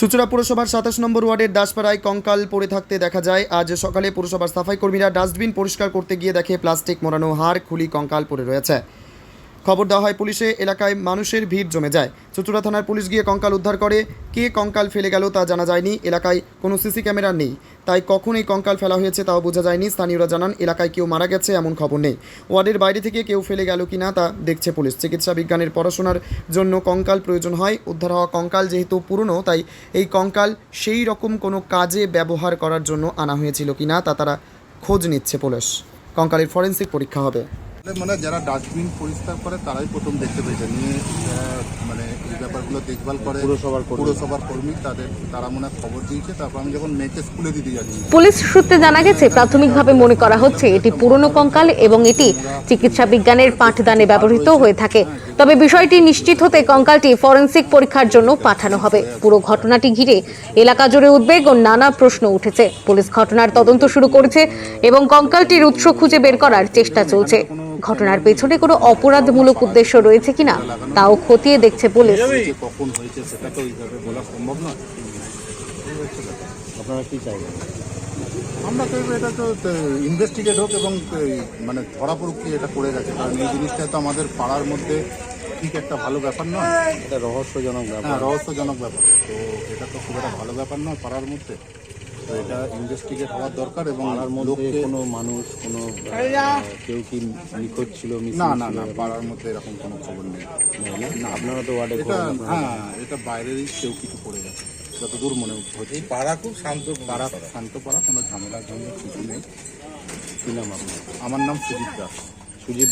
চুচুড়া পুরসভার সাতাশ নম্বর ওয়ার্ডের দাসপাড়ায় কঙ্কাল পড়ে থাকতে দেখা যায়। আজ সকালে পুরসভার সাফাই কর্মীরা ডাস্টবিন পরিষ্কার করতে গিয়ে দেখে প্লাস্টিক মোড়ানো হাড়, খুলি, কঙ্কাল পড়ে রয়েছে। খবর দেওয়া হয় পুলিশে, এলাকায় মানুষের ভিড় জমে যায়। চুচুড়া থানার পুলিশ গিয়ে কঙ্কাল উদ্ধার করে। কে কঙ্কাল ফেলে গেল তা জানা যায়নি, এলাকায় কোনো সিসি ক্যামেরা নেই। তাই কখন এই কঙ্কাল ফেলা হয়েছে তাও বোঝা যায়নি। স্থানীয়রা জানান, এলাকায় কেউ মারা গেছে এমন খবর নেই। ওয়ার্ডের বাইরে থেকে কেউ ফেলে গেল কি না তা দেখছে পুলিশ। চিকিৎসা বিজ্ঞানের পড়াশোনার জন্য কঙ্কাল প্রয়োজন হয়। উদ্ধার হওয়া কঙ্কাল যেহেতু পুরনো, তাই এই কঙ্কাল সেই রকম কোনো কাজে ব্যবহার করার জন্য আনা হয়েছিল কি না তা তারা খোঁজ নিচ্ছে পুলিশ। কঙ্কালের ফরেন্সিক পরীক্ষা হবে। মানে যারা ডাস্টবিন পরিষ্কার করে তারাই প্রথম দেখতে পেয়েছে। নিয়ে মানে এই ব্যাপারগুলো দেখভাল করে পুরসভার পুরসভার কর্মী তাদের তারা মনে খবর দিয়েছে। তারপর আমি যখন মেয়েকে স্কুলে দিতে যাচ্ছি পুলিশ সূত্রে জানা গেছে প্রাথমিকভাবে মনে করা হচ্ছে এটি পুরনো কঙ্কাল এবং এটি চিকিৎসা বিজ্ঞানের পাঠদানে ব্যবহৃত হয়ে থাকে। তবে বিষয়টি নিশ্চিত হতে কঙ্কালটি ফরেন্সিক পরীক্ষার জন্য পাঠানো হবে। পুরো ঘটনাটি ঘিরে এলাকা জুড়ে উদ্বেগ ও নানা প্রশ্ন উঠেছে। পুলিশ ঘটনার তদন্ত শুরু করেছে এবং কঙ্কালটির উৎস খুঁজে বের করার চেষ্টা চলছে। ঘটনার পেছনে কোনো অপরাধমূলক উদ্দেশ্য রয়েছে কিনা, তাও খতিয়ে দেখছে পুলিশ। আপনারা কি চাইবেন? আমরা চাইব এটা তো ইনভেস্টিগেট হোক এবং মানে ধরা পড়ুক কি এটা করে গেছে। কারণ এই জিনিসটা তো আমাদের পাড়ার মধ্যে ঠিক একটা ভালো ব্যাপার নয়। এটা রহস্যজনক ব্যাপার। হ্যাঁ রহস্যজনক ব্যাপার। তো এটা তো খুব একটা ভালো ব্যাপার নয় পাড়ার মধ্যে। তো এটা ইনভেস্টিগেট হওয়ার দরকার এবং পাড়ার মধ্যে কোনো মানুষ কোনো কেউ কি নিখোঁজ ছিল না না না পাড়ার মধ্যে এরকম কোনো খবর নেই? না আপনারা তো ওয়ার্ডে এটা হ্যাঁ এটা বাইরেরই কেউ কিছু করে গেছে। যতদূর মনে হচ্ছে। এই পাড়া খুব শান্ত পাড়া। শান্ত পাড়া কোনো ঝামেলা জন্য কিছু নেই। আমার নাম সুজিত দাস। সুজিত